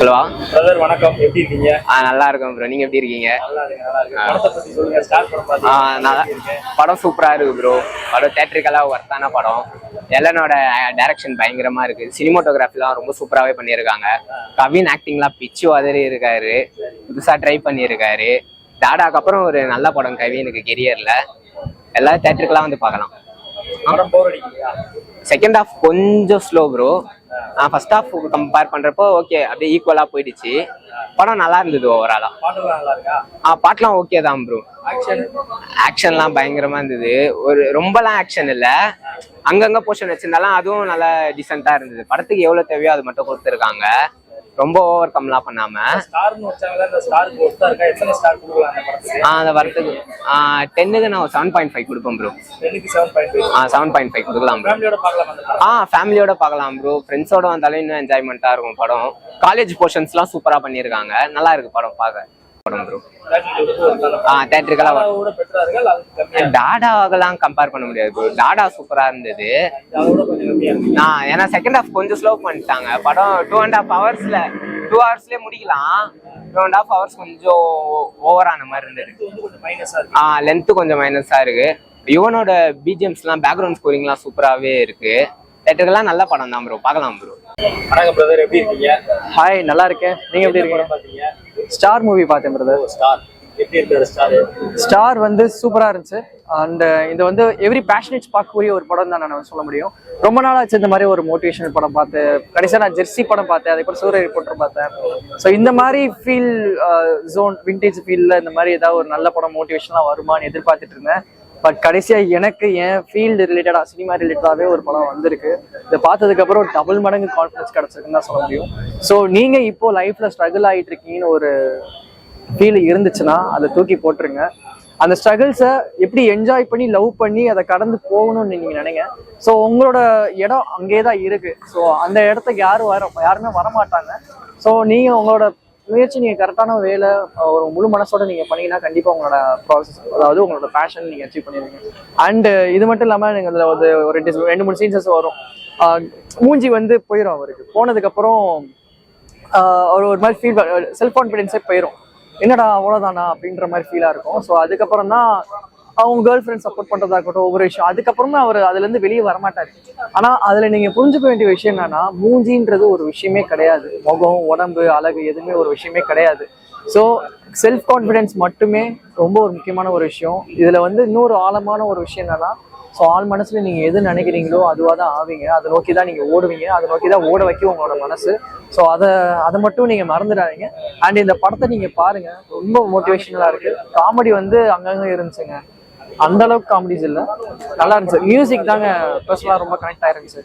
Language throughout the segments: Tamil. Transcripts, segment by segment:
ஹலோ. பிரதர் வணக்கம். எப்படி இருக்கீங்க? ஆ நல்லா இருக்கேன் ப்ரோ நீங்க எப்படி இருக்கீங்க? நல்லா இருக்கு நல்லா இருக்கு படத்தை பத்தி சொல்லுங்க. ஸ்டார்ட் படம் ஆ நல்லா. படம் சூப்பரா இருக்கு ப்ரோ படம் தேட்டருக்கெல்லாம் ஒர்த்தான படம். எல்லனோட டைரக்ஷன் பயங்கரமா இருக்கு. சினிமோட்டோகிராஃபிலாம் ரொம்ப சூப்பராகவே பண்ணியிருக்காங்க. கவின் ஆக்டிங்லாம் பிச்சு உதறி இருக்காரு. புதுசா ட்ரை பண்ணியிருக்காரு. டாடாக்கு அப்புறம் ஒரு நல்ல படம் கவினுக்கு கெரியர்ல எல்லாரும் தேட்டருக்கெல்லாம் வந்து பார்க்கலாம். செகண்ட் ஹாஃப் கொஞ்சம் slow bro first half compare பண்றப்போ ஓகே அப்படியே ஈக்குவலா போயிடுச்சு. படம் நல்லா இருந்தது ஓவராலா ஆ. பாட்டுலாம் ஓகே தான் ப்ரோ ஆக்ஷன் ஆக்ஷன்லாம் பயங்கரமா இருந்தது. ஒரு ரொம்பலாம் ஆக்ஷன் இல்ல. அங்கங்க போர்ஷன் வச்சிருந்தாலும் அதுவும் நல்லா டீசெண்டா இருந்தது. படத்துக்கு எவ்வளவு தேவையோ அது மட்டும் கொடுத்துருக்காங்க. ரொம்ப ஓவர் கம்லாம் பண்ணாம ஸ்டார்னு வச்சாங்களா இந்த ஸ்டாருக்கு ஒர்த்தா இருக்கா? எத்தனை ஸ்டார் கொடுக்கலாம் அந்த படத்துக்கு? ஆ, அந்த வரத்துக்கு டென்னுக்கு நான் செவன் பாயிண்ட் ஃபைவ் கொடுப்பேன் ப்ரோ ஆ செவன் பாயிண்ட் ஃபைவ் கொடுக்கலாம் ப்ரோ ஃபேமிலியோட பார்க்கலாம் அந்த படம். ஆ ஃபேமிலியோட பார்க்கலாம் ப்ரோ ஃப்ரெண்ட்ஸோட வந்தாலும் இன்னும் என்ஜாய்மெண்ட்டாக இருக்கும் படம். காலேஜ் போர்ஷன்ஸ்லாம் சூப்பராக பண்ணியிருக்காங்க. நல்லா இருக்கு படம் பார்க்க. படம் ப்ரோ ஆ தேட்டருக்கெல்லாம் வரும். டாடாவெல்லாம் கம்பேர் பண்ண முடியாது ப்ரோ டாடா சூப்பரா இருந்தது. நான் ஏன்னா செகண்ட் ஹாஃப் கொஞ்சம் ஸ்லோ பண்ணிட்டாங்க. படம் டூ அண்ட் ஹாஃப் ஹவர்ஸ்ல டூ ஹவர்ஸ்லயே முடிக்கலாம். டூ அண்ட் ஹாஃப் ஹவர்ஸ் கொஞ்சம் ஓவரான மாதிரி இருந்தது. ஆ லென்த்து கொஞ்சம் மைனஸா இருக்கு. யுவனோட பிஜிஎம்ஸ்லாம் பேக்ரவுண்ட் ஸ்கோரிங்லாம் சூப்பராகவே இருக்கு. தேட்டருக்கெல்லாம் நல்ல படம் தான் ப்ரோ பார்க்கலாம் ப்ரோ வணக்கம் பிரதர் எப்படி இருக்கீங்க? ஹாய் நல்லா இருக்கேன். நீங்க எப்படி இருக்கீங்க? ஸ்டார் மூவி பார்த்தேன் பிரதர் ஸ்டார் ஸ்டார் ஸ்டார் வந்து சூப்பரா இருந்துச்சு. அண்ட் இது வந்து எவ்ரி பேஷனேட்ஸ் பார்க்கக்கூடிய ஒரு படம் தான் நான் சொல்ல முடியும். ரொம்ப நாள் ஆச்சு இந்த மாதிரி ஒரு மோட்டிவேஷனல் படம் பார்த்து. கடைசியா நான் ஜெர்சி படம் பார்த்தேன் அதுக்கப்புறம் சூரிய ரிப்போர்ட்டர் பார்த்தேன். ஸோ இந்த மாதிரி ஃபீல் ஜோன் விண்டேஜ் ஃபீல்டில் இந்த மாதிரி ஏதாவது ஒரு நல்ல படம் மோட்டிவேஷனாக வருமான்னு எதிர்பார்த்துட்டு இருந்தேன். பட் கடைசியாக எனக்கு என் ஃபீல்டு ரிலேட்டடாக சினிமா ரிலேட்டடாகவே ஒரு படம் வந்திருக்கு. இதை பார்த்ததுக்கப்புறம் டபுள் மடங்கு கான்ஃபிடன்ஸ் கிடச்சிருக்குன்னு தான் சொல்ல முடியும். ஸோ நீங்கள் இப்போது லைஃப்பில் ஸ்ட்ரகிள் ஆகிட்டு இருக்கீங்கன்னு ஒரு ஃபீல் இருந்துச்சுன்னா அதை தூக்கி போட்டுருங்க. அந்த ஸ்ட்ரகிள்ஸை எப்படி என்ஜாய் பண்ணி லவ் பண்ணி அதை கடந்து போகணும்னு நீங்கள் நினைங்க. ஸோ உங்களோட இடம் அங்கேயே தான் இருக்குது ஸோ அந்த இடத்துக்கு யாரும் வர யாருமே வரமாட்டாங்க. ஸோ நீங்கள் உங்களோட முயற்சி நீங்க கரெக்டான வேலை ஒரு முழு மனசோட நீங்க பண்ணீங்கன்னா கண்டிப்பா உங்களோட ப்ராசஸ் அதாவது உங்களோட பேஷன் நீங்க அச்சீவ் பண்ணிடுவீங்க. அண்ட் இது மட்டும் இல்லாம நீங்க அதுல ஒரு ஒரு ரெண்டு ரெண்டு மூணு சீன்சஸ் வரும். மூஞ்சி வந்து போயிடும் அவருக்கு. போனதுக்கு அப்புறம் ஒரு ஒரு மாதிரி ஃபீல் செல்ஃப் கான்ஃபிடென்ஸே போயிடும் என்னடா அவ்வளோதானா அப்படின்ற மாதிரி ஃபீலாக இருக்கும். ஸோ அதுக்கப்புறம் தான் அவங்க கேர்ள் ஃப்ரெண்ட் சப்போர்ட் பண்ணுறதா இருக்கட்டும் ஒவ்வொரு விஷயம். அதுக்கப்புறமா அவர் அதுலேருந்து வெளியே வரமாட்டார். ஆனால் அதில் நீங்கள் புரிஞ்சுக்க வேண்டிய விஷயம் என்னன்னா மூஞ்சின்றது ஒரு விஷயமே கிடையாது. முகம் உடம்பு அழகு எதுவுமே ஒரு விஷயமே கிடையாது. ஸோ செல்ஃப் கான்ஃபிடென்ஸ் மட்டுமே ரொம்ப ஒரு முக்கியமான ஒரு விஷயம். இதில் வந்து இன்னொரு ஆழமான ஒரு விஷயம் என்னன்னா ஸோ ஆள் மனசில் நீங்கள் எது நினைக்கிறீங்களோ அதுவாக தான் ஆவீங்க. அதை நோக்கி தான் நீங்கள் ஓடுவீங்க. அதை நோக்கி தான் ஓட வைக்கும் உங்களோட மனசு. ஸோ அதை அதை மட்டும் நீங்கள் மறந்துடாதீங்க. அண்ட் இந்த படத்தை நீங்கள் பாருங்கள் ரொம்ப மோட்டிவேஷனலாக இருக்குது காமெடி வந்து அங்கங்கே இருந்துச்சுங்க. அந்த அளவுக்கு காமெடிஸ் இல்லை. நல்லா இருந்துச்சு. மியூசிக் தாங்க பர்சனலாக ரொம்ப கனெக்ட் ஆயிருந்துச்சு.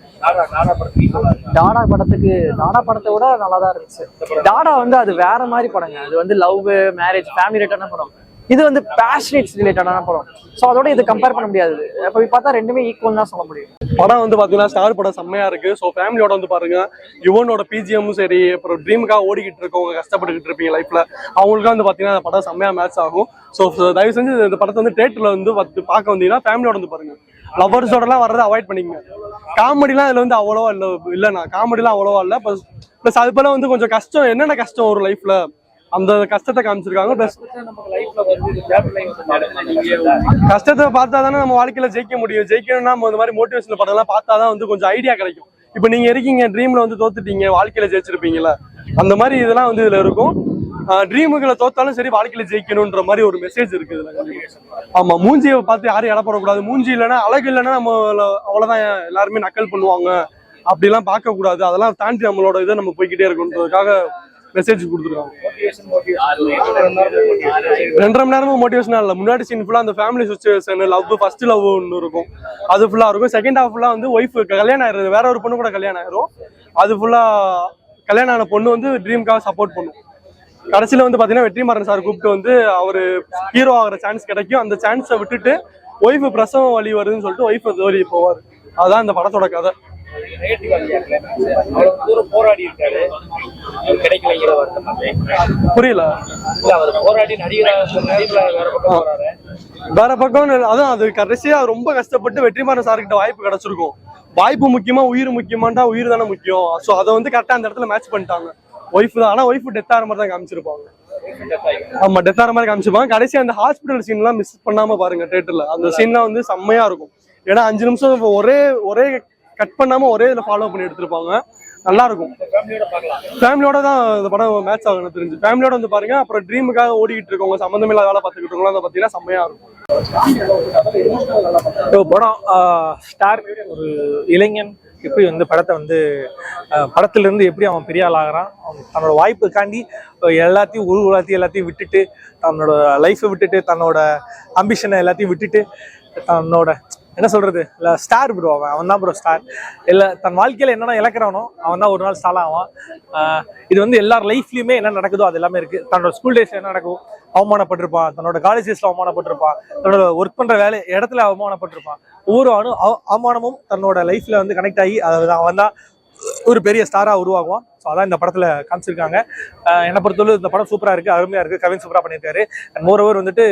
டாடா படத்துக்கு டாடா படத்தை விட நல்லா தான் இருந்துச்சு. டாடா வந்து அது வேற மாதிரி படங்க. அது வந்து லவ் மேரேஜ் ஃபேமிலி ரிலேட்டடான படம். இது வந்து பேஷனேட்ஸ் ரிலேட்டடான படம். ஸோ அதோட இது கம்பேர் பண்ண முடியாது. இப்போ பார்த்தா ரெண்டுமே ஈக்குவல் தான் சொல்ல முடியும். படம் வந்து பார்த்தீங்கன்னா ஸ்டார் படம் செம்மையா இருக்கு. ஸோ ஃபேமிலியோட வந்து பாருங்க யுவனோட பிஜிஎம்மும் சரி அப்புறம் ட்ரீமுக்காக ஓடிக்கிட்டு இருக்கவங்க கஷ்டப்பட்டுக்கிட்டு இருப்பீங்க லைஃப்ல அவங்களுக்கு வந்து பார்த்தீங்கன்னா அந்த படம் செம்மையா மேட்ச் ஆகும். ஸோ தயவு செஞ்சு இந்த படத்தை வந்து தேட்டரில் வந்து வந்து பார்க்க வந்தீங்கன்னா ஃபேமிலியோட வந்து பாருங்க. லவர்ஸோடலாம் வர்றதை அவாய்ட் பண்ணிக்கங்க. காமெடிலாம் அதில் வந்து அவ்வளோவா இல்லை இல்லைண்ணா. காமெடிலாம் அவ்வளோவா இல்லை. ப்ளஸ் ப்ளஸ் அது போல வந்து கொஞ்சம் கஷ்டம் என்னென்ன கஷ்டம் ஒரு லைஃப்ல அந்த கஷ்டத்தை காமிச்சிருக்காங்க. ப்ளஸ் கஷ்டத்தை பார்த்தா தானே நம்ம வாழ்க்கையில ஜெயிக்க முடியும். ஜெயிக்கணும்னா நம்ம இந்த மாதிரி மோட்டிவேஷன் படம்லாம் பார்த்தா தான் வந்து கொஞ்சம் ஐடியா கிடைக்கும். இப்போ நீங்க இருக்கீங்க ட்ரீம்ல வந்து தோத்துட்டீங்க வாழ்க்கையில ஜெயிச்சிருப்பீங்கல்ல. அந்த மாதிரி இதெல்லாம் வந்து இதுல இருக்கும். ட்ரீமுகளை தோத்தாலும் சரி வாழ்க்கையில ஜெயிக்கணும்ன்ற மாதிரி ஒரு மெசேஜ் இருக்கு இதுல. ஆமா மூஞ்சியை பார்த்து யாரும் இடப்படக்கூடாது மூஞ்சி இல்லைன்னா அழகு இல்லைன்னா நம்ம அவ்வளவுதான் எல்லாருமே நக்கல் பண்ணுவாங்க. அப்படிலாம் பார்க்க கூடாது அதெல்லாம் தாண்டி நம்மளோட இதை நம்ம போய்க்கிட்டே இருக்கணுன்றதுக்காக மெசேஜ் கொடுத்துருக்காங்க. மோட்டிவேஷன் மோட்டிவேஷன் ரெண்டரை மணி நேரமும் மோட்டிவேஷனா இல்ல. முன்னாடி சீன் ஃபுல்லா அந்த family situation love first love ஒன்று இருக்கும். அது ஃபுல்லா இருக்கும். செகண்ட் ஹாஃப் ஃபுல்லா வந்து ஒய்ஃப் கல்யாணம் ஆயிருது வேற ஒரு பொண்ணு கூட கல்யாணம் ஆயிரும். அது ஃபுல்லா கல்யாணம் ஆன பொண்ணு வந்து ட்ரீம்காக சப்போர்ட் பண்ணும். கடைசியில வந்து பாத்தீங்கன்னா வெற்றிமாறன் சார் கூப்பிட்டு வந்து அவரு ஹீரோ ஆகிற சான்ஸ் கிடைக்கும். அந்த சான்ஸை விட்டுட்டு ஒய்ஃப் பிரசவம் வழி வருதுன்னு சொல்லிட்டு ஒய்ஃப் தோறி போவார். அதுதான் இந்த படத்தோட கதை. போராடி இருக்காரு. அவர் கிடைக்கலைங்கிற வருத்தம் வந்து. புரியல. இல்ல அவர் போராடி நடிகராக நடிகர்ல வேற பக்கம் அதான் அது கடைசியா ரொம்ப கஷ்டப்பட்டு வெற்றிமாறன் சார்கிட்ட வாய்ப்பு கிடைச்சிருக்கும். வாய்ப்பு முக்கியமா உயிர் முக்கியமாண்டா உயிர் தானே முக்கியம். ஸோ அதை வந்து கரெக்டா அந்த இடத்துல மேட்ச் பண்ணிட்டாங்க. ஒய்ஃப் தான். ஆனா ஒய்ஃப் டெத் ஆகிற மாதிரி தான் காமிச்சிருப்பாங்க. ஆமா டெத் ஆகிற மாதிரி காமிச்சிருப்பாங்க. கடைசி அந்த ஹாஸ்பிட்டல் சீன்லாம் மிஸ் பண்ணாம பாருங்க தேட்டர்ல அந்த சீன்லாம் வந்து செம்மையா இருக்கும். ஏன்னா அஞ்சு நிமிஷம் ஒரே ஒரே கட் பண்ணாம ஒரே இதுல ஃபாலோ பண்ணி எடுத்திருப்பாங்க. நல்லா இருக்கும் ஃபேமிலியோட தான் இந்த படம் மேட்ச் ஆகணும் தெரிஞ்சு. ஃபேமிலியோட வந்து பாருங்க அப்புறம் ட்ரீமுக்காக ஓடிக்கிட்டு இருக்கவங்க சம்மந்தம் இல்லாத வேலை பார்த்துக்கிட்டு இருக்கவங்க பார்த்தீங்கன்னா செம்மையா இருக்கும். படம் ஸ்டார் ஒரு இளைஞன் எப்படி வந்து படத்தை வந்து ஆஹ் எப்படி அவன் பெரிய ஆள் ஆகிறான் அவன் தன்னோட வாய்ப்புக்காண்டி எல்லாத்தையும் உரு உலகத்தையும் எல்லாத்தையும் விட்டுட்டு தன்னோட லைஃப்பை விட்டுட்டு தன்னோட அம்பிஷனை எல்லாத்தையும் விட்டுட்டு தன்னோட என்ன சொல்றது? இல்லை ஸ்டார் ப்ரோ அவன். அவன் தான் ப்ரோ ஸ்டார் இல்லை தன் வாழ்க்கையில என்னென்ன இழக்கிறானோ அவன் தான் ஒரு நாள் ஸ்டார் ஆவான். இது வந்து எல்லார் லைஃப்லயுமே என்ன நடக்குதோ அது எல்லாமே இருக்கு. தன்னோட ஸ்கூல் டேஸ்ல என்ன நடக்கும் அவமானப்பட்டிருப்பான். தன்னோட காலேஜ் டேஸ்ல அவமானப்பட்டிருப்பான். தன்னோட ஒர்க் பண்ற வேலை இடத்துல அவமானப்பட்டிருப்பான். ஒவ்வொரு அணு அவ- அவமானமும் தன்னோட லைஃப்ல வந்து கனெக்ட் ஆகி அதை அவன் தான் ஒரு பெரிய ஸ்டாராக உருவாகுவான் ஸோ அதான் இந்த படத்தில் காமிச்சிருக்காங்க. என்னை பொறுத்தவரை இந்த படம் சூப்பராக இருக்குது அருமையாக இருக்குது கவின் சூப்பராக பண்ணியிருக்காரு. அண்ட் மோரோவர் வந்துட்டு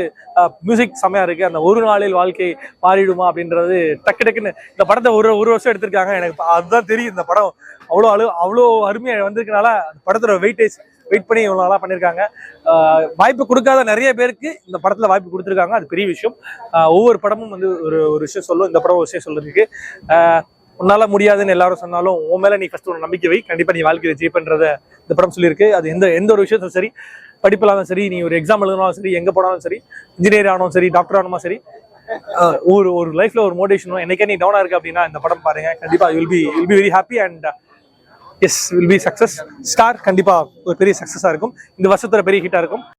மியூசிக் செம்மையாக இருக்குது அந்த ஒரு நாளில் வாழ்க்கை மாறிடுமா அப்படின்றது டக்கு டக்குன்னு இந்த படத்தை ஒரு ஒரு வருஷம் எடுத்திருக்காங்க. எனக்கு அதுதான் தெரியும். இந்த படம் அவ்வளோ அழு அவ்வளோ அருமையாக வந்திருக்கனால அந்த படத்தோட வெயிட்டேஜ் வெயிட் பண்ணி இவ்வளோ நாளாக பண்ணியிருக்காங்க. வாய்ப்பு கொடுக்காத நிறைய பேருக்கு இந்த படத்தில் வாய்ப்பு கொடுத்துருக்காங்க. அது பெரிய விஷயம். ஒவ்வொரு படமும் வந்து ஒரு ஒரு விஷயம் சொல்லும். இந்த படம் ஒரு விஷயம் சொல்லுறதுக்கு உன்னால முடியாதுன்னு எல்லாரும் சொன்னாலும் உன் மேல நீ ஃபர்ஸ்ட் ஒரு நம்பிக்கை வை. கண்டிப்பா நீ வாழ்க்கையில ஜெயிப்பன்றத இந்த படம் சொல்லியிருக்கு. அது எந்த எந்த ஒரு விஷயத்தும் சரி படிப்பிலாலும் சரி நீ ஒரு எக்ஸாம் எழுதினாலும் சரி எங்க போனாலும் சரி இன்ஜினியர் ஆனாலும் சரி டாக்டர் ஆனாலும் சரி ஒரு ஒரு லைஃப்ல ஒரு மோட்டிவேஷனும் என்னைக்கே நீ டவுனா இருக்கு அப்படின்னா இந்த படம் பாருங்க. கண்டிப்பா will be will be very happy and yes will be success Star கண்டிப்பா ஒரு பெரிய சக்சஸா இருக்கும். இந்த வருஷத்துல பெரிய ஹிட்டா இருக்கும்.